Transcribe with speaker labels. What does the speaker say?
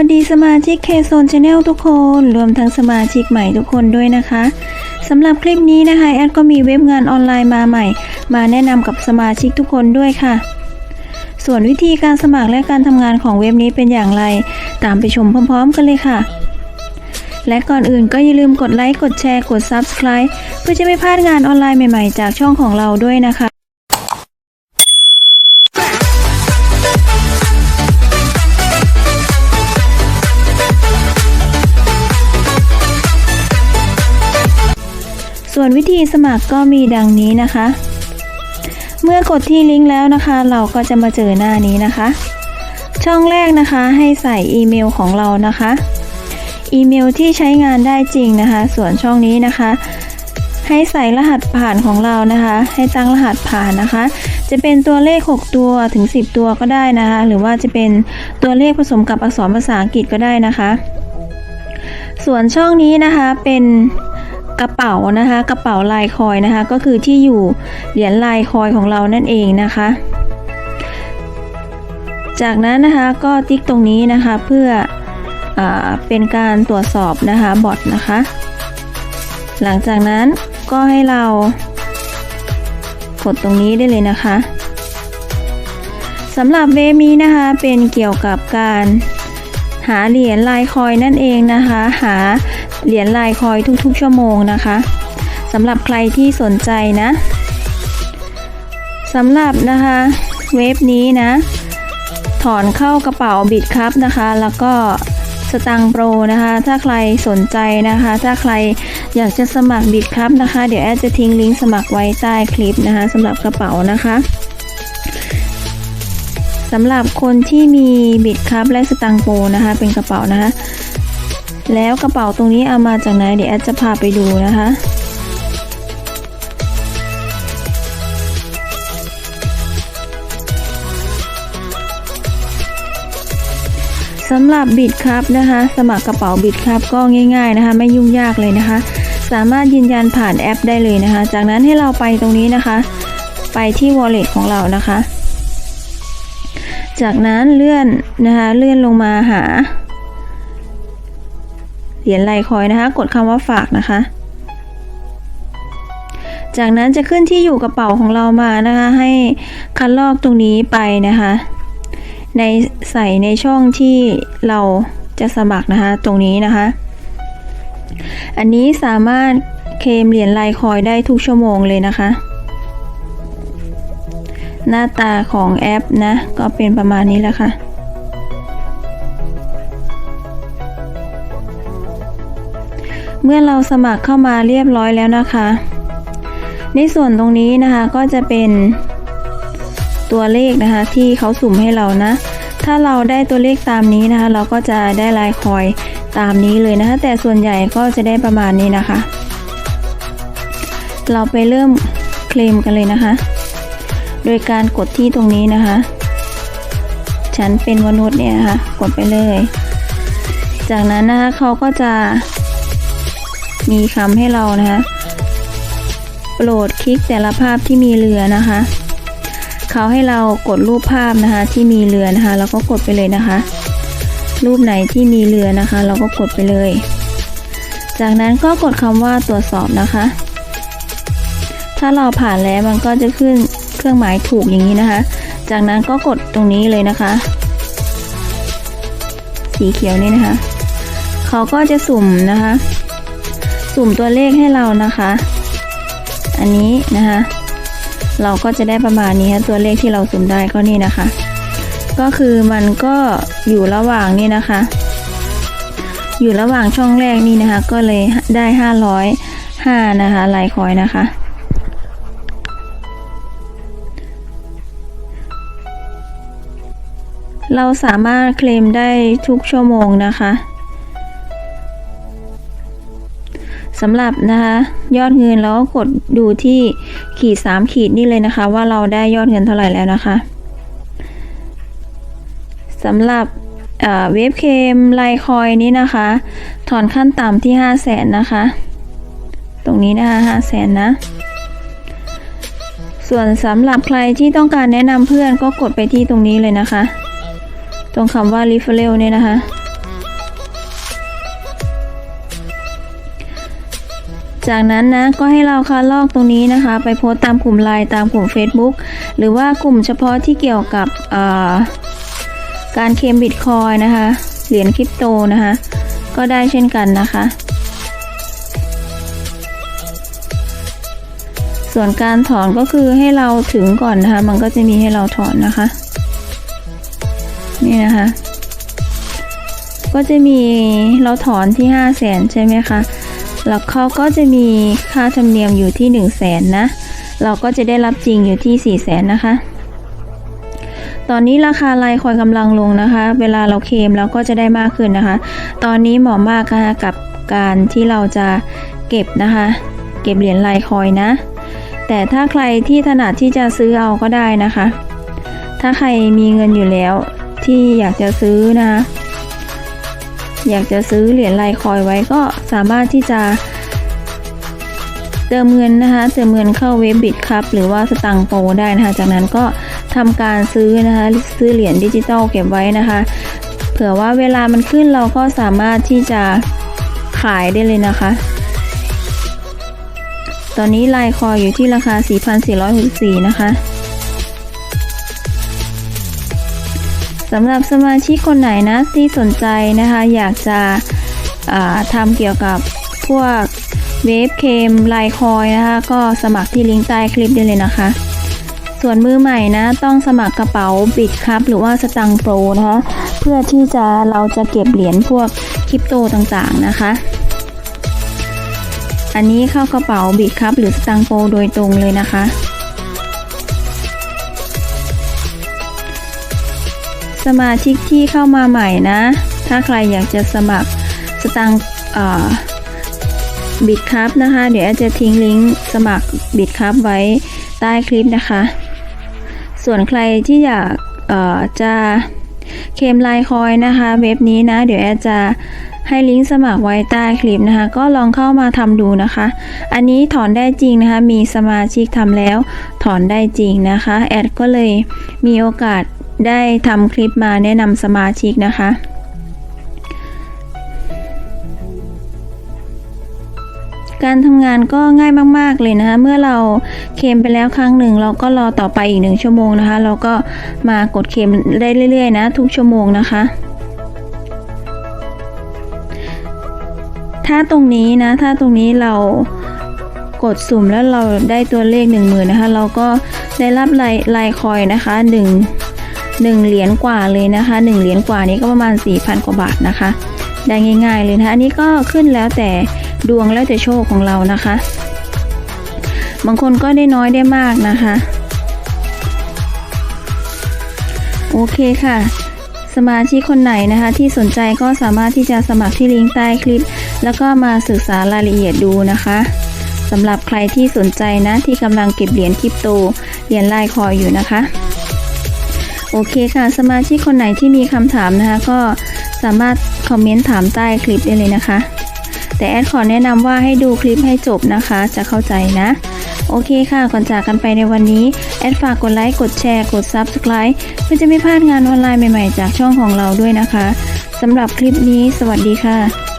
Speaker 1: วัสดีสมาชิกเคโซนชาแนลทุกคน รวมทั้งสมาชิกใหม่ทุกคนด้วยนะคะสำหรับคลิปนี้นะคะ แอดก็มีเว็บงานออนไลน์มาใหม่ มาแนะนำกับสมาชิกทุกคนด้วยค่ะ ส่วนวิธีการสมัครและการทำงานของเว็บนี้เป็นอย่างไร ตามไปชมพร้อม ๆ กันเลยค่ะ และก่อนอื่นก็อย่าลืมกดไลค์ กดแชร์ กด Subscribe เพื่อจะไม่พลาดงานออนไลน์ใหม่ ๆ จากช่องของเราด้วยนะคะ วิธีสมัครก็มีดังนี้นะคะ เมื่อกดที่ลิงก์แล้วนะคะ เราก็จะมาเจอหน้านี้นะคะ ช่องแรกนะคะให้ใส่อีเมลของเรานะคะ อีเมลที่ใช้งานได้จริงนะคะ ส่วนช่องนี้นะคะ ให้ใส่รหัสผ่านของเรานะคะ ให้ตั้งรหัสผ่านนะคะ จะเป็นตัวเลข 6 ตัวถึง 10 ตัวก็ได้นะคะ หรือว่าจะเป็นตัวเลขผสมกับอักษรภาษาอังกฤษก็ได้นะคะ ส่วนช่องนี้นะคะเป็น กระเป๋านะคะ กระเป๋าลายคอยนะคะ ก็คือที่อยู่เหรียญลายคอยของเรานั่นเองนะคะ จากนั้นนะคะก็ติ๊กตรงนี้นะคะเพื่ออเป็นการตรวจสอบนะคะบอทนะคะ หลังจากนั้นก็ให้เรากดตรงนี้ได้เลยนะคะสำหรับเว็บนี้นะคะเป็นเกี่ยวกับการ หาเหรียญลายคอยนั่นเองนะคะ หาเหรียญลายคอยทุกๆ ชั่วโมงนะคะสำหรับใครที่สนใจนะสำหรับนะคะเว็บนี้นะ ถอนเข้ากระเป๋าบิดครับนะคะ แล้วก็สตังโปรนะคะ ถ้าใครสนใจนะคะ ถ้าใครอยากจะสมัครบิดครับนะคะ เดี๋ยวแอดจะทิ้งลิงก์สมัครไว้ใต้คลิปนะคะสำหรับกระเป๋านะคะ สำหรับคนที่มีบิดครับและสตังโปนะคะ เป็นกระเป๋านะคะแล้วกระเป๋าตรงนี้เอามาจากไหนเดี๋ยวแอดจะพาไปดูนะคะสำหรับบิดครับนะคะ สมัครกระเป๋าบิดครับก็ง่ายๆนะคะ ไม่ยุ่งยากเลยนะคะ สามารถยืนยันผ่านแอปได้เลยนะคะ จากนั้นให้เราไปตรงนี้นะคะ ไปที่ wallet ของเรานะคะ จากนั้นเลื่อนนะคะเลื่อนลงมาหาเหรียญลายคอยนะคะ กดคำว่าฝากนะคะ จากนั้นจะขึ้นที่อยู่กระเป๋าของเรามานะคะ ให้คัดลอกตรงนี้ไปนะคะ ในใส่ในช่องที่เราจะสมัครนะคะ ตรงนี้นะคะ อันนี้สามารถเคลมเหรียญลายคอยได้ทุกชั่วโมงเลยนะคะ หน้าตาของแอปนะ ก็เป็นประมาณนี้แหละค่ะเมื่อเราสมัครเข้ามาเรียบร้อยแล้วนะคะ ในส่วนตรงนี้นะคะก็จะเป็นตัวเลขนะคะที่เขาสุ่มให้เรานะ ถ้าเราได้ตัวเลขตามนี้นะคะ เราก็จะได้ลายคอยตามนี้เลยนะคะ แต่ส่วนใหญ่ก็จะได้ประมาณนี้นะคะ เราไปเริ่มเคลมกันเลยนะคะ โดยการกดที่ตรงนี้นะคะ ฉันเป็นมนุษย์เนี่ยนะคะกดไปเลย จากนั้นนะคะเขาก็จะ มีคำให้เรานะคะโปรดคลิกแต่ละภาพที่มีเรือนะคะเขาให้เรากดรูปภาพนะคะที่มีเรือนะคะเราก็กดไปเลยนะคะ รูปไหนที่มีเรือนะคะ เราก็กดไปเลย จากนั้นก็กดคำว่าตรวจสอบนะคะ ถ้าเราผ่านแล้วมันก็จะขึ้น รื่องหมายถูกอย่างนี้นะคะ จากนั้นก็กดตรงนี้เลยนะคะ สีเขียวนี่นะคะ เขาก็จะสุ่มนะคะ สุ่มตัวเลขให้เรานะคะ อันนี้นะคะ เราก็จะได้ประมาณนี้ค่ะตัวเลขที่เราสุ่มได้ก็นี่นะคะ ก็คือมันก็อยู่ระหว่างนี่นะคะ อยู่ระหว่างช่องแรกนี่นะคะ ก็เลยได้ห้าร้อยห้านะคะลายคอยนะคะ เราสามารถเคลมได้ทุกชั่วโมงนะคะสำหรับนะคะยอดเงินเราก็กดดูที่ขีด 3 ขีดนี่เลยนะคะ ว่าเราได้ยอดเงินเท่าไหร่แล้วนะคะสำหรับเว็บเคมไลคอยนี้นะคะ ถอนขั้นต่ำที่ 5 0 0แสนนะคะ ตรงนี้นะคะ5 0 0แสนนะ ส่วนสำหรับใครที่ต้องการแนะนำเพื่อนก็กดไปที่ตรงนี้เลยนะคะ ตรงคำว่า referral เนี่ยนะคะ จากนั้นนะก็ให้เราคัดลอกตรงนี้นะคะ ไปโพสตามกลุ่มไลน์ตามกลุ่ม Facebook หรือว่ากลุ่มเฉพาะที่เกี่ยวกับการเคมบิตคอยนะคะเหรียญคริปโตนะคะ ก็ได้เช่นกันนะคะ ส่วนการถอนก็คือให้เราถึงก่อนนะคะ มันก็จะมีให้เราถอนนะคะ นี่นะคะ ก็จะมีเราถอนที่ 5 0 0แสนใช่ไหมคะแล้วเขาก็จะมีค่าธรรมเนียมอยู่ที่ 1 0 0 0 0แสนนะ เราก็จะได้รับจริงอยู่ที่ 4 0 0แสนนะคะ ตอนนี้ราคาไลคอยกำลังลงนะคะ เวลาเราเคมแล้วก็จะได้มากขึ้นนะคะ ตอนนี้เหมาะมากะะกับการที่เราจะเก็บนะคะ เก็บเหรียญไลคอยนะ แต่ถ้าใครที่ถนัดที่จะซื้อเอาก็ได้นะคะ ถ้าใครมีเงินอยู่แล้ว ที่อยากจะซื้อนะอยากจะซื้อเหรียญไลคอยไว้ก็สามารถที่จะเติมเงินนะคะเติมเงินเข้าเว็บบิตครับหรือว่าสตังโปได้นะคะ จากนั้นก็ทำการซื้อนะคะซื้อเหรียญดิจิตอลเก็บไว้นะคะ เผื่อว่าเวลามันขึ้นเราก็สามารถที่จะขายได้เลยนะคะ ตอนนี้ไลคอยอยู่ที่ราคา 4,464 นะคะ สำหรับสมาชิกคนไหนนะที่สนใจนะคะ อยากจะทำเกี่ยวกับพวกเวฟเคมไลคอยนะคะ ก็สมัครที่ลิงก์ใต้คลิปได้เลยนะคะ ส่วนมือใหม่นะ ต้องสมัครกระเป๋าบิตครับ หรือว่าสตังโปรนะคะเพื่อที่จะเราจะเก็บเหรียญพวกคริปโตต่างๆนะคะ อันนี้เข้ากระเป๋าบิตครับ หรือสตังโปรโดยตรงเลยนะคะ สมาชิกที่เข้ามาใหม่นะ ถ้าใครอยากจะสมัครสตังบิดครับนะคะ เดี๋ยวแอจะทิ้งลิงก์สมัครบิดครับไว้ใต้คลิปนะคะ ส่วนใครที่อยากจะเคมไลน์คอยนะคะ เว็บนี้นะ เดี๋ยวแอจะให้ลิงก์สมัครไว้ใต้คลิปนะคะ ก็ลองเข้ามาทำดูนะคะ อันนี้ถอนได้จริงนะคะ มีสมาชิกทำแล้วถอนได้จริงนะคะ แอดก็เลยมีโอกาส ได้ทำคลิปมาแนะนำสมาชิกนะคะ การทำงานก็ง่ายมาก ๆ เลยนะคะ เมื่อเราเคลมไปแล้วครั้งหนึ่ง เราก็รอต่อไปอีกหนึ่งชั่วโมงนะคะ เราก็มากดเคลมได้เรื่อย ๆ นะ ทุกชั่วโมงนะคะ ถ้าตรงนี้นะ ถ้าตรงนี้เรากดสุ่มแล้วเราได้ตัวเลขหนึ่งหมื่นนะคะ เราก็ได้รับลายลายคอยนะคะห นึ่งหนึ่งเหรียญกว่าเลยนะคะหนึ่งเหรียญกว่านี้ก็ประมาณ 4,000 กว่าบาทนะคะ ได้ง่ายๆเลยนะคะ อันนี้ก็ขึ้นแล้วแต่ดวงแล้วแต่โชคของเรานะคะ บางคนก็ได้น้อยได้มากนะคะ โอเคค่ะ สมาชิกคนไหนนะคะที่สนใจก็สามารถที่จะสมัครที่ลิงก์ใต้คลิป แล้วก็มาศึกษารายละเอียดดูนะคะสำหรับใครที่สนใจนะที่กำลังเก็บเหรียญคริปโต เหรียญไลน์คอยอยู่นะคะ โอเคค่ะ สมาชิกคนไหนที่มีคำถามนะคะ ก็สามารถคอมเมนต์ถามใต้คลิปได้เลยนะคะ แต่แอดขอแนะนำว่าให้ดูคลิปให้จบนะคะ จะเข้าใจนะ โอเคค่ะ ก่อนจากกันไปในวันนี้ แอดฝากกดไลค์ กดแชร์ กด Subscribe เพื่อจะไม่พลาดงานออนไลน์ใหม่ๆ จากช่องของเราด้วยนะคะสำหรับคลิปนี้ สวัสดีค่ะ